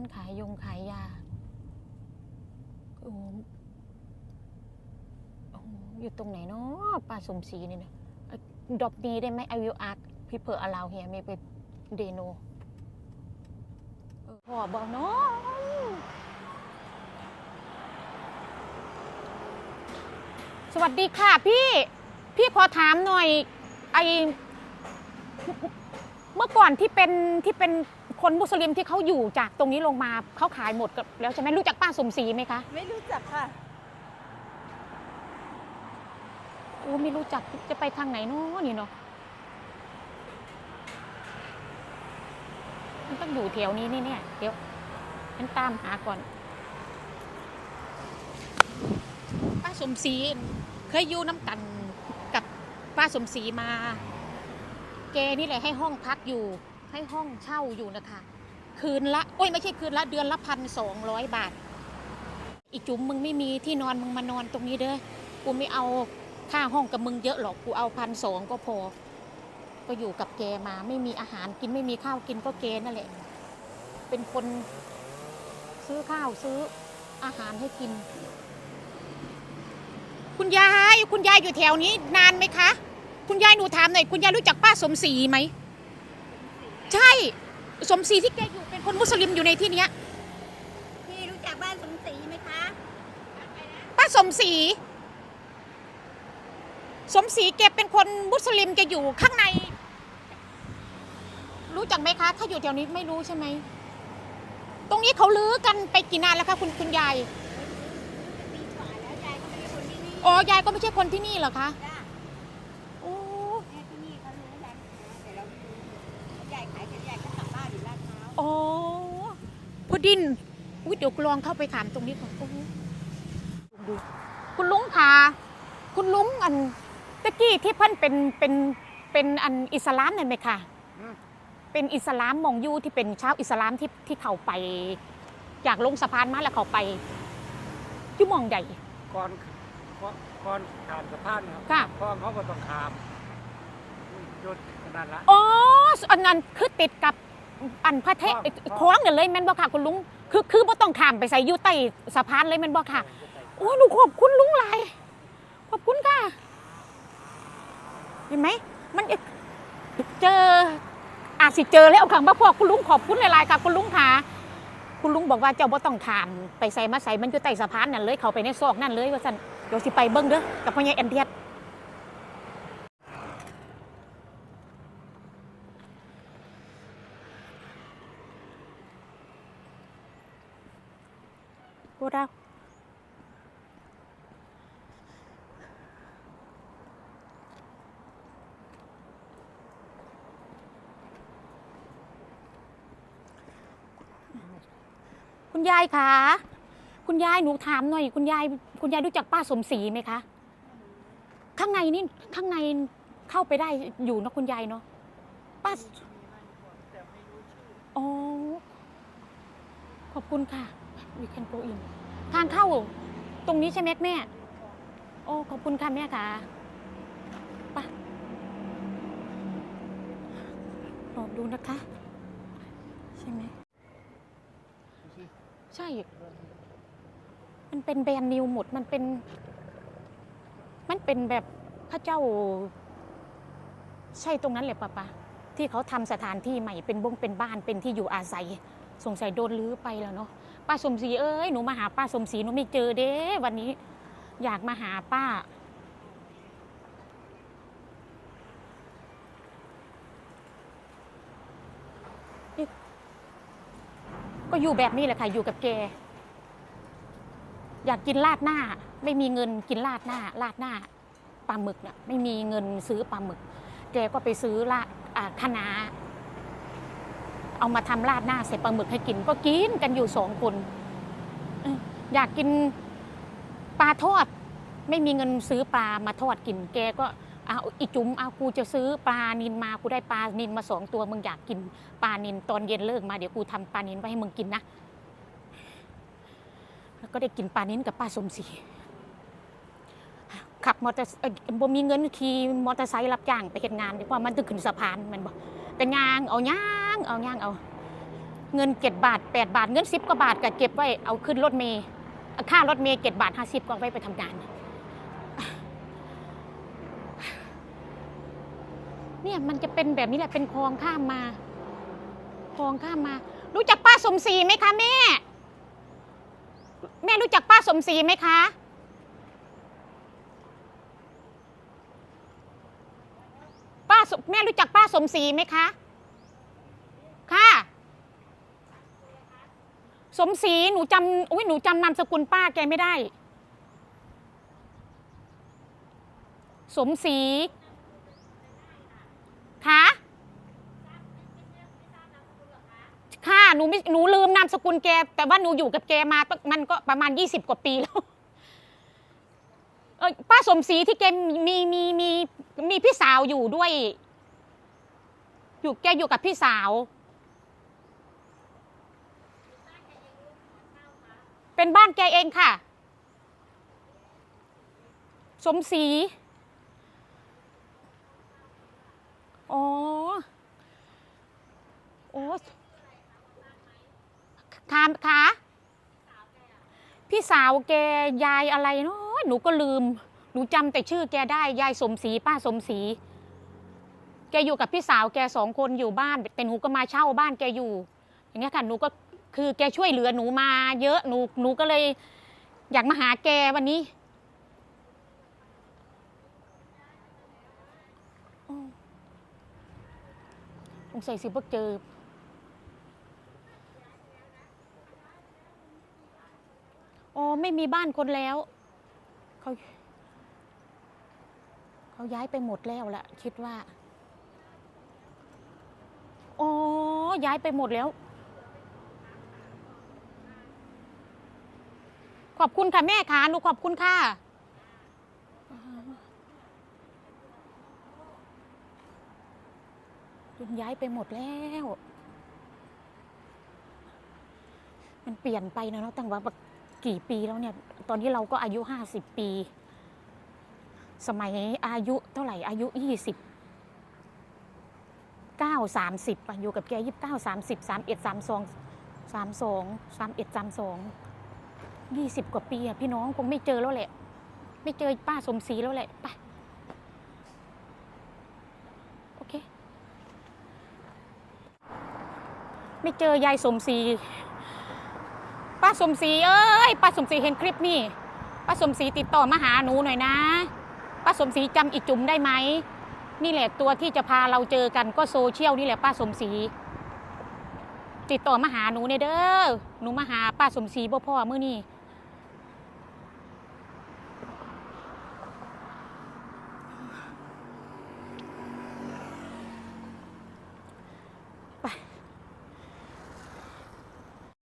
านขายยงขายยาโอ้โออยู่ตรงไหนเนาะป้าสมศรีนี่นะดอบนี้ได้ไหม I will ask people allow here maybe they know เออพ่อบอกเนาะสวัสดีค่ะพี่ พี่ขอถามหน่อย ไอ มื่อก่อนที่เป็นที่เป็นคนมุสลิมที่เขาอยู่จากตรงนี้ลงมาเขาขายหมดกับแล้วใช่ไหมรู้จักป้าสมศรีไหมคะไม่รู้จักค่ะโอ้ไม่รู้จักจะไปทางไหนเนาะนี่เนาะมันต้องอยู่แถวนี้นี่เนี่ยเดี๋ยวฉันตามหาก่อน ป้าสมศรีเคยอยู่น้ำกันกับป้าสมศรีมา แกนี่แหละให้ห้องพักอยู่ ให้ห้องเช่าอยู่นะคะ คืนละโอ้ยไม่ใช่คืนละเดือนละพันสองร้อยบาท อีจุ๋มมึงไม่มีที่นอนมึงมานอนตรงนี้เด้อกูไม่เอาค่าห้องกับมึงเยอะหรอกกูเอาพันสองก็พอ ก็อยู่กับแกมาไม่มีอาหารกินไม่มีข้าวกินก็แกนั่นแหละ เป็นคนซื้อข้าวซื้ออาหารให้กิน คุณยาย คุณยายอยู่แถวนี้นานไหมคะ คุณยายหนูถามหน่อยคุณยายรู้จักป้าสมศรีไหมใช่ สมศรีที่แกอยู่เป็นคนมุสลิมอยู่ในที่เนี้ยพี่รู้จักบ้านสมศรีไหมคะป้าสมศรีสมศรีแกเป็นคนมุสลิมแกอยู่ข้างใน รู้จักไหมคะ ถ้าอยู่แถวนี้ไม่รู้ใช่ไหมตรงนี้เขาลื้อกันไปกี่นานแล้วคะคุณคุณยาย ปีกว่าแล้วยายก็ไม่ได้คนที่นี่อ๋อยายก็ไม่ใช่คนที่นี่เหรอคะจ้า โอ้ แม่ที่นี่เขารู้ร้านค้าแต่เราไม่รู้ยายขายเสร็จยายก็กลับบ้านอยู่ลาดพร้าว โอ้ พอดินอุ๊ยเดี๋ยวลองเข้าไปถามตรงนี้ก่อนโอ้โหดูคุณลุงคะคุณลุงอันตะกี้ที่เพิ่นเป็นเป็นเป็นอันอิสลามนั่นไหมคะอืมเป็นอิสลามมองยูที่เป็นชาวอิสลามที่ที่เขาไปจากลงสะพานมาแล้วเขาไปอยุมองใหญ่ก่อนก่อนก่อนขามสะพานครับค่ะพ่อเขาก็ต้องขามหยุดขนาดละอ๋ออันนั้นคือติดกับ อันพระเทครับคล้องกันเลยแม่นบ่ค่ะคุณลุงคือคือบ่ต้องข้ามไปใส่อยู่ใต้สะพานเลยแม่นบ่ค่ะโอ้ยหนูขอบคุณลุงหลายขอบคุณค่ะ เห็นไหมมันเจออาจสิเจอแล้วค่ะมาพวกคุณลุงขอบคุณหลายๆค่ะคุณลุงค่ะคุณลุงบอกว่าเจ้าบ่ต้องขามไปใส่มาใส่มันอยู่ใต้สะพานนั่นเลยเขาไปในซอกนั่นเลยว่าซั่นเดี๋ยวสิไปเบิ่งเด้อกับพ่อใหญ่แอนเดียด พวกเราคุณยายคะ คุณยายหนูถามหน่อย คุณยาย คุณยายรู้จักป้าสมศรีไหมคะ ข้างในนี่ ข้างในเข้าไปได้อยู่เนอะคุณยายเนาะ ป้า อ๋อ ขอบคุณค่ะ we can go in ทางเข้า ตรงนี้ใช่ไหมแม่ โอ้ ขอบคุณค่ะแม่ค่ะไปะลองดูนะคะ ใช่ไหม ใช่ มันเป็นแบรนด์นิวหมด มันเป็น มันเป็นแบบพระเจ้า ใช่ตรงนั้นแหละปะปะที่เขาทำสถานที่ใหม่เป็นบงเป็นบ้านเป็นที่อยู่อาศัย สงสัยโดนลื้อไปแล้วเนาะ ป้าสมศรีเอ้ยหนูมาหาป้าสมศรีหนูไม่เจอเด้ วันนี้ อยากมาหาป้า ก็อยู่แบบนี้แหละค่ะ อยู่กับแก อยากกินราดหน้า ไม่มีเงินกินราดหน้าราดหน้าปลาหมึกน่ะไม่มีเงินซื้อปลาหมึก แกก็ไปซื้อละอ่าคะน้า เอามาทำราดหน้าใส่ปลาหมึกให้กิน ก็กินกันอยู่สองคนอยากกินปลาทอด ไม่มีเงินซื้อปลามาทอดกิน แกก็เอาอีจุ๋มเอากูจะซื้อปลานินมากูได้ปลานินมาสองตัวมึงอยากกินปลานินตอนเย็นเลิกมาเดี๋ยวกูทำปลานินไว้ให้มึงกินนะแล้วก็ได้กินปลานินกับป้าสมศรีขับมอเตอร์บ่มีเงินขี่มอเตอร์ไซค์รับจ้างไปเฮ็ดงานดีกว่ามันถึงขึ้นสะพานมันบอกเป็นยางเอาย่าง เอายางเอา เงินเจ็ดบาทแปดบาทเงินสิบกว่าบาทก็เก็บไว้เอาขึ้นรถเมย์ค่ารถเมย์เจ็ดบาทห้าสิบก็เอาไว้ไปทำงาน เนี่ยมันจะเป็นแบบนี้แหละเป็นคลองข้ามมาคลองข้ามมา รู้จักป้าสมศรีไหมคะแม่ แม่รู้จักป้าสมศรีไหมคะป้าแม่รู้จักป้าสมศรีไหมคะ สมศรีหนูจำอุ้ยหนูจำนามสกุลป้าแกไม่ได้ สมศรีคะค่ะหนูไม่หนูลืมนามสกุลแก แต่ว่าหนูอยู่กับแกมาตั้งมันก็ประมาณ 20 กว่าปีแล้วเออป้าสมศรีที่แกมีมีมีมีพี่สาวอยู่ด้วย อยู่แกอยู่กับพี่สาว เป็นบ้านแกเองค่ะ สมศรีอ๋อโอ้ถามค่ะพี่สาวแกยายอะไรเนาะหนูก็ลืม หนูจำแต่ชื่อแกได้ยายสมศรีป้าสมศรีแกอยู่กับพี่สาวแกสองคนอยู่บ้านแต่หนูก็มาเช่าบ้านแกอยู่ อย่างเงี้ยค่ะหนูก็ คือแกช่วยเหลือหนูมาเยอะหนูหนูก็เลย อยากมาหาแกวันนี้อ้อสงสัยสิพวกเจออ๋อไม่มีบ้านคนแล้ว เขาเขาย้ายไปหมดแล้วละคิดว่า อ๋อ ย้ายไปหมดแล้ว ขอบคุณค่ะแม่ค่ะหนูขอบคุณค่ะจนย้ายไปหมดแล้ว มันเปลี่ยนไปนะเนาะตั้งว่ากี่ปีแล้วเนี่ย ตอนนี้เราก็อายุห้าสิบปี สมัยอายุเท่าไหร่อายุยี่สิบเก้าสามสิบอยู่กับแกยี่สิบเก้าสามสิบสามเอ็ดสามสองสามสองสามเอ็ดสามสอง ยี่สิบกว่าปีอะพี่น้องคงไม่เจอแล้วแหละ ไม่เจอป้าสมศรีแล้วแหละไปโอเค ไม่เจอยายสมศรีป้าสมศรีเอ้ยป้าสมศรีเห็นคลิปนี่ป้าสมศรีติดต่อมาหาหนูหน่อยนะป้าสมศรีจำอีจุ๋มได้ไหมนี่แหละตัวที่จะพาเราเจอกันก็โซเชียลนี่แหละป้าสมศรีติดต่อมาหาหนูเนี่ยเด้อหนูมาหาป้าสมศรีบ่พ่อมื้อนี้